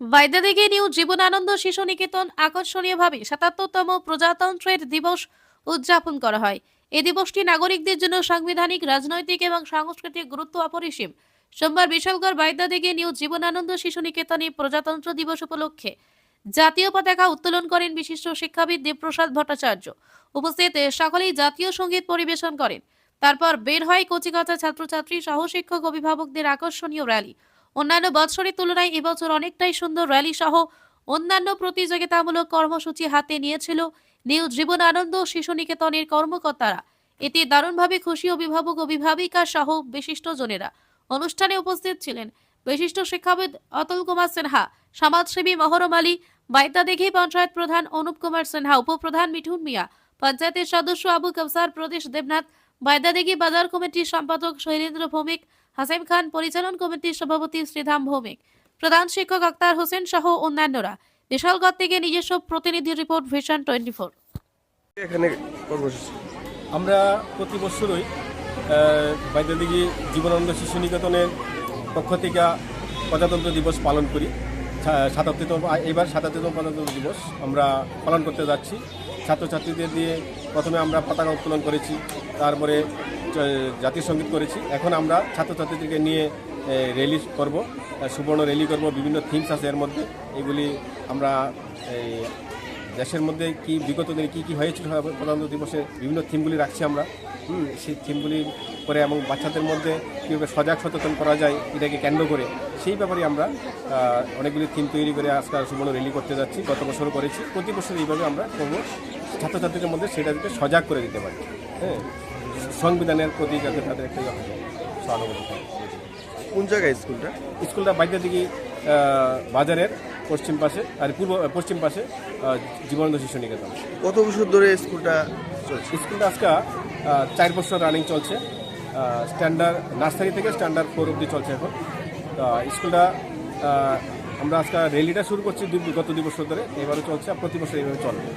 বাইদাদিঘি new Jibanananda শিশু নিকেতন আকর্ষণীয়ভাবে সাতাত্তরতম প্রজাতন্ত্রের দিবস উদযাপন করা হয়। এই দিবসটি নাগরিকদের জন্য সাংবিধানিক, রাজনৈতিক এবং সাংস্কৃতিক গুরুত্ব অপরিসীম। সোমবার বিশালগড় নিউ শিশু নিকেতনে প্রজাতন্ত্র দিবস উপলক্ষে জাতীয় পতাকা উত্তোলন করেন বিশিষ্ট শিক্ষাবিদ দেবপ্রসাদ ভট্টাচার্য। উপস্থিত, সকলেই জাতীয় সংগীত পরিবেশন করেন। তারপর বের হয় কচিকাচা ছাত্রছাত্রী সহ শিক্ষক অভিভাবকদের আকর্ষণীয় র্যালি। অন্যান্য বৎসরের তুলনায় এবছর অনেকটাই সুন্দর র্যালি সহ অন্যান্য প্রতিযোগিতামূলক কর্মসূচি হাতে নিয়েছিল নিউ জীবন আনন্দ শিশু নিকেতনের কর্মকর্তারা। এতে দারুণভাবে খুশি অভিভাবক অভিভাবিকা সহ বিশিষ্টজনেরা অনুষ্ঠানে উপস্থিত ছিলেন বিশিষ্ট শিক্ষাবিদ অতুল কুমার সিনহা, সমাজসেবী মহরম আলী বাইতাদেঘি পঞ্চায়েত প্রধান অনুপ কুমার সিনহা, উপপ্রধান মিঠুন মিয়া, পঞ্চায়েতের সদস্য আবু কৌসার প্রদেশ দেবনাথ বাইদাদেগি বাজার কমিটির সম্পাদক শৈলেন্দ্র ভৌমিক হাসিম খান পরিচালন কমিটির সভাপতি শ্রীধাম ভৌমিক প্রধান শিক্ষক আক্তার হোসেন সহ অন্যান্যরা। বিশালগড় থেকে নিজস্ব প্রতিনিধি রিপোর্ট ভিশন টোয়েন্টি ফোর এখানে আমরা প্রতি বছরই বাইদাদিঘি জীবনানন্দ শিশু নিকেতনের পক্ষ থেকে প্রজাতন্ত্র দিবস পালন করি। সাতাত্তরতম এবার সাতাত্তরতম প্রজাতন্ত্র দিবস আমরা পালন করতে যাচ্ছি। ছাত্রছাত্রীদের দিয়ে প্রথমে আমরা পতাকা উত্তোলন করেছি। তারপরে জাতীয় সংগীত করেছি। এখন আমরা ছাত্রছাত্রীদেরকে নিয়ে র্যালি করব সুবর্ণ র্যালি করব বিভিন্ন থিমস আছে এর মধ্যে। এগুলি আমরা দেশের মধ্যে কি বিগত দিনে কী কী হয়েছিল প্রধানমন্ত্রী দিবসে বিভিন্ন থিমগুলি রাখছি আমরা। হুম, সেই থিমগুলি করে এবং বাচ্চাদের মধ্যে কীভাবে সজাগ সচেতন করা যায় এটাকে কেন্দ্র করে সেই ব্যাপারে আমরা অনেকগুলি থিম তৈরি করে আজকাল সুবর্ণ র্যালি করতে যাচ্ছি। গত বছরও করেছি। প্রতি বছর এইভাবে আমরা করব। ছাত্রছাত্রীদের মধ্যে সেটা যাতে সজাগ করে দিতে পারি। হ্যাঁ। সংবিধানের প্রতি যাতে তাদের একটা ইয়ে সহানুভূতি। কোন জায়গায় স্কুলটা? স্কুলটা বাইরে দিকে বাজারের পশ্চিম পাশে আর পূর্ব পশ্চিম পাশে জীবনানন্দ শিশু নিকেতন। কত বছর ধরে স্কুলটা চলছে? স্কুলটা আজকে চার বছর রানিং চলছে। স্ট্যান্ডার্ড নার্সারি থেকে স্ট্যান্ডার্ড ফোর অব্দি চলছে এখন। স্কুলটা আমরা আজকে র্যালিটা শুরু করছি গত দুই বছর ধরে। এবারও চলছে আর প্রতি বছর এইভাবে চলবে